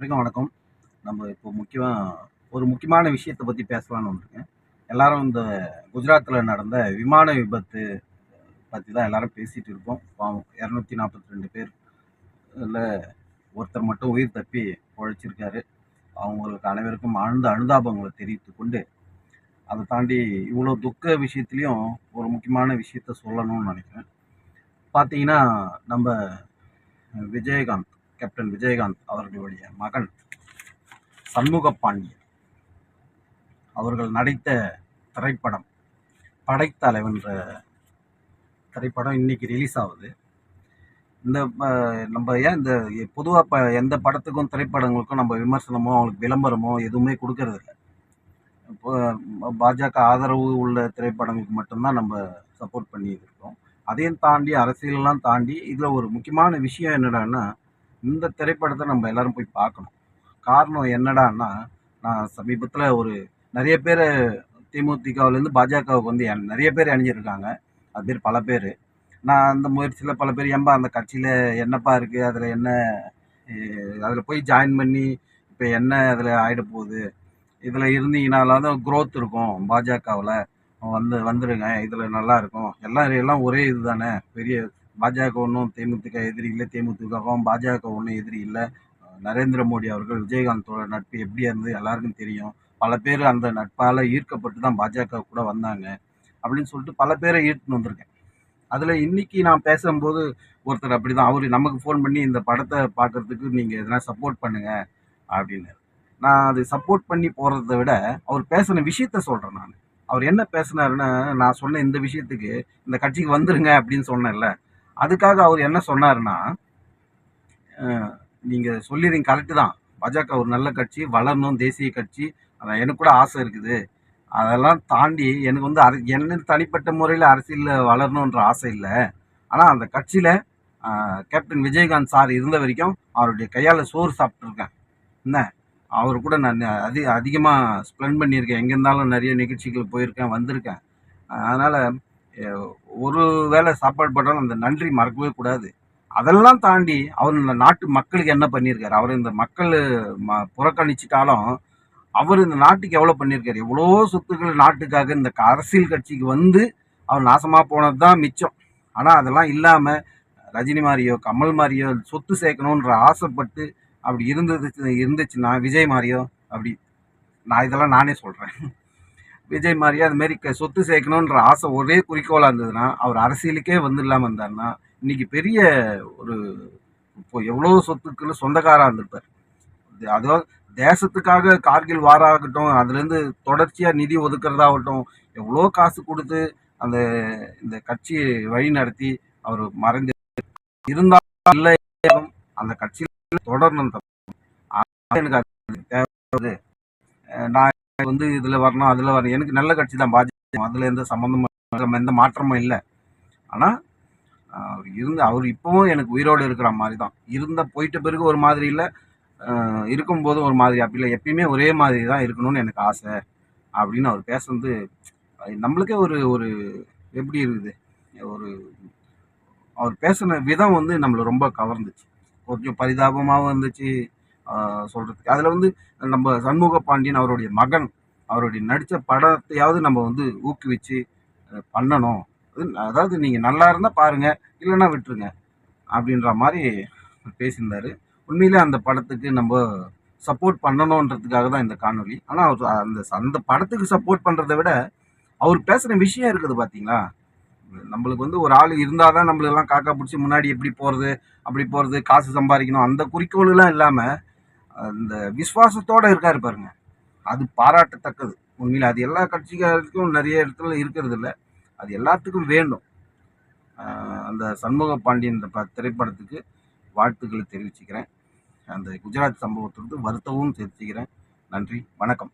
வணக்கம் வணக்கம். நம்ம இப்போ முக்கியமாக ஒரு முக்கியமான விஷயத்தை பற்றி பேசலான்னு வந்திருக்கேன் எல்லாரும் இந்த குஜராத்தில் நடந்த விமான விபத்து பற்றி தான் எல்லாரும் பேசிகிட்டு இருக்கோம் பாவம் இரநூத்தி நாற்பத்தி ரெண்டு பேர் இதில் ஒருத்தர் மட்டும் உயிர் தப்பி உழைச்சிருக்காரு. அவங்களுக்கு அனைவருக்கும் ஆழ்ந்த அனுதாபங்களை தெரிவித்து கொண்டு அதை தாண்டி இவ்வளோ துக்க விஷயத்துலையும் ஒரு முக்கியமான விஷயத்த சொல்லணும்னு நினைக்கிறேன். பார்த்தீங்கன்னா நம்ம விஜயகாந்த் கேப்டன் விஜயகாந்த் அவர்களுடைய மகன் சண்முக பாண்டியன். அவர்கள் நடித்த திரைப்படம் படைத்தலைவன்ற திரைப்படம் இன்றைக்கி ரிலீஸ் ஆகுது. இந்த நம்ம ஏன் இந்த பொதுவாக இப்போ எந்த படத்துக்கும் திரைப்படங்களுக்கும் நம்ம விமர்சனமோ அவங்களுக்கு விளம்பரமோ எதுவுமே கொடுக்கறதில்ல இப்போ பாஜக ஆதரவு உள்ள திரைப்படங்களுக்கு மட்டும்தான் நம்ம சப்போர்ட் பண்ணி இருக்கோம். அதையும் தாண்டி அரசியலெல்லாம் தாண்டி இதில் ஒரு முக்கியமான விஷயம் என்னடான்னா இந்த திரைப்படத்தை நம்ம எல்லாரும் போய் பார்க்கணும். காரணம் என்னடான்னா நான் சமீபத்தில் ஒரு நிறைய பேர் தேமுதிகவுலேருந்து பாஜகவுக்கு வந்து என் நிறைய பேர் அணிஞ்சிருக்காங்க அது பேர் பல பேர். நான் அந்த முயற்சியில் பல பேர் ஏன்பா அந்த கட்சியில் என்னப்பா இருக்குது அதில் என்ன அதில் போய் ஜாயின் பண்ணி இப்போ என்ன அதில் ஆகிட போகுது? இதில் இருந்தீங்கனாலும் க்ரோத் இருக்கும். பாஜகவில் வந்து வந்துடுங்க. இதில் நல்லா இருக்கும். எல்லாம் எல்லாம் ஒரே இது தானே பெரிய பாஜக ஒன்றும் தேமுதிக எதிரி இல்லை தேமுதிகவும் பாஜக ஒன்றும் எதிரி இல்லை. நரேந்திர மோடி அவர்கள் விஜயகாந்தோட நட்பு எப்படி இருந்தது எல்லாருக்கும் தெரியும். பல பேர் அந்த நட்பால் ஈர்க்கப்பட்டு தான் பாஜக கூட வந்தாங்க அப்படின்னு சொல்லிட்டு பல பேரை ஈர்த்துன்னு வந்திருக்கேன். அதில் இன்னைக்கு நான் பேசும்போது ஒருத்தர் அப்படி தான் அவர் நமக்கு ஃபோன் பண்ணி இந்த படத்தை பார்க்கறதுக்கு நீங்கள் எதனா சப்போர்ட் பண்ணுங்கள் அப்படின்னு. நான் அது சப்போர்ட் பண்ணி போகிறத விட அவர் பேசின விஷயத்த சொல்கிறேன் நான். அவர் என்ன பேசினாருன்னு நான் சொன்ன இந்த விஷயத்துக்கு இந்த கட்சிக்கு வந்துருங்க அப்படின்னு சொன்னேன்ல. அதுக்காக அவர் என்ன சொன்னாருன்னா நீங்கள் சொல்லிடுறீங்க கரெக்டு தான். பாஜக ஒரு நல்ல கட்சி வளரணும் தேசிய கட்சி. அதான் எனக்கு கூட ஆசை இருக்குது. அதெல்லாம் தாண்டி எனக்கு வந்து அர என்ன தனிப்பட்ட முறையில் அரசியலில் வளரணுன்ற ஆசை இல்லை. ஆனால் அந்த கட்சியில் கேப்டன் விஜயகாந்த் சார் இருந்த வரைக்கும் அவருடைய கையால் சோறு சாப்பிட்ருக்கேன் என்ன? அவர் கூட நான் அதி அதிகமாக ஸ்பெண்ட் பண்ணியிருக்கேன். எங்கே இருந்தாலும் நிறைய நிகழ்ச்சிகள் போயிருக்கேன் வந்திருக்கேன். அதனால் ஒரு வேளை சாப்பாடு போட்டாலும் அந்த நன்றி மறக்கவே கூடாது. அதெல்லாம் தாண்டி அவர் இந்த நாட்டு மக்களுக்கு என்ன பண்ணியிருக்காரு? அவர் இந்த மக்கள் ம புறக்கணிச்சிட்டாலும் அவர் இந்த நாட்டுக்கு எவ்வளோ பண்ணியிருக்காரு? எவ்வளோ சொத்துக்கள் நாட்டுக்காக இந்த அரசியல் கட்சிக்கு வந்து அவர் நாசமாக போனது தான் மிச்சம். ஆனால் அதெல்லாம் இல்லாமல் ரஜினி மாதிரியோ கமல் மாதிரியோ சொத்து சேர்க்கணுன்ற ஆசைப்பட்டு அப்படி இருந்தது இருந்துச்சுன்னா விஜய் மாதிரியோ அப்படி நான் இதெல்லாம் நானே சொல்கிறேன் விஜய் மாதிரியே அது மாதிரி சொத்து சேர்க்கணுன்ற ஆசை ஒரே குறிக்கோளாக இருந்ததுன்னா அவர் அரசியலுக்கே வந்து இல்லாமல் இருந்தாருன்னா இன்னைக்கு பெரிய ஒரு இப்போ எவ்வளோ சொத்துக்கள் சொந்தக்காராக இருந்திருப்பார். அதாவது தேசத்துக்காக கார்கில் வாராகட்டும் அதுலேருந்து தொடர்ச்சியாக நிதி ஒதுக்கிறதாகட்டும் எவ்வளோ காசு கொடுத்து அந்த இந்த கட்சியை வழி நடத்தி அவர் மறைந்து இருந்தாலும் இல்லை அந்த கட்சியில் தொடரணும் எனக்கு அது தேவை நான் வந்து இதில் வரணும் அதில் வரணும். எனக்கு நல்ல கட்சி தான் பாஜக. அதில் எந்த சம்மந்தமும் எந்த மாற்றமும் இல்லை. ஆனால் அவர் இருந்து அவர் இப்போவும் எனக்கு உயிரோடு இருக்கிற மாதிரி தான். இருந்த போயிட்ட பிறகு ஒரு மாதிரி இல்லை. அஹ் இருக்கும்போது ஒரு மாதிரி அப்படி இல்லை. எப்பயுமே ஒரே மாதிரி தான் இருக்கணும்னு எனக்கு ஆசை. அப்படின்னு அவர் பேசுனது நம்மளுக்கே ஒரு ஒரு எப்படி இருக்குது? ஒரு அவர் பேசின விதம் வந்து நம்மளை ரொம்ப கவர்ந்துச்சு. கொஞ்சம் பரிதாபமாகவும் இருந்துச்சு. சொல்கிறதுக்கு சொல்றதுக்கு. அதில் வந்து நம்ம சண்முக பாண்டியன் அவருடைய மகன் அவருடைய நடித்த படத்தையாவது நம்ம வந்து ஊக்குவிச்சு பண்ணணும். அது- அதாவது நீங்கள் நல்லா இருந்தால் பாருங்கள் இல்லைன்னா விட்டுருங்க அப்படின்ற மாதிரி பேசியிருந்தாரு. உண்மையிலே அந்த படத்துக்கு நம்ம சப்போர்ட் பண்ணணுன்றதுக்காக தான் இந்த காணொலி ஆனால் அவர் அந்த அந்த படத்துக்கு சப்போர்ட் பண்ணுறதை விட அவர் பேசுகிற விஷயம் இருக்குது பார்த்தீங்களா நம்மளுக்கு வந்து ஒரு ஆள் இருந்தால் தான் நம்மளெல்லாம் காக்கா பிடிச்சி முன்னாடி எப்படி போகிறது அப்படி போகிறது காசு சம்பாதிக்கணும் அந்த குறிக்கோளெல்லாம் இல்லாமல் அந்த விசுவாசத்தோடு இருக்காரு பாருங்க. அது பாராட்டத்தக்கது. உண்மையில் அது எல்லா கட்சிக்காரருக்கும் நிறைய இடத்துல இருக்கிறது இல்லை அது எல்லாத்துக்கும் வேண்டும். அந்த சண்முக பாண்டியன் இந்த ப- திரைப்படத்துக்கு வாழ்த்துக்களை தெரிவிச்சுக்கிறேன். அந்த குஜராத் சம்பவத்திற்கு வருத்தமும் தெரிவிச்சுக்கிறேன். நன்றி. வணக்கம்.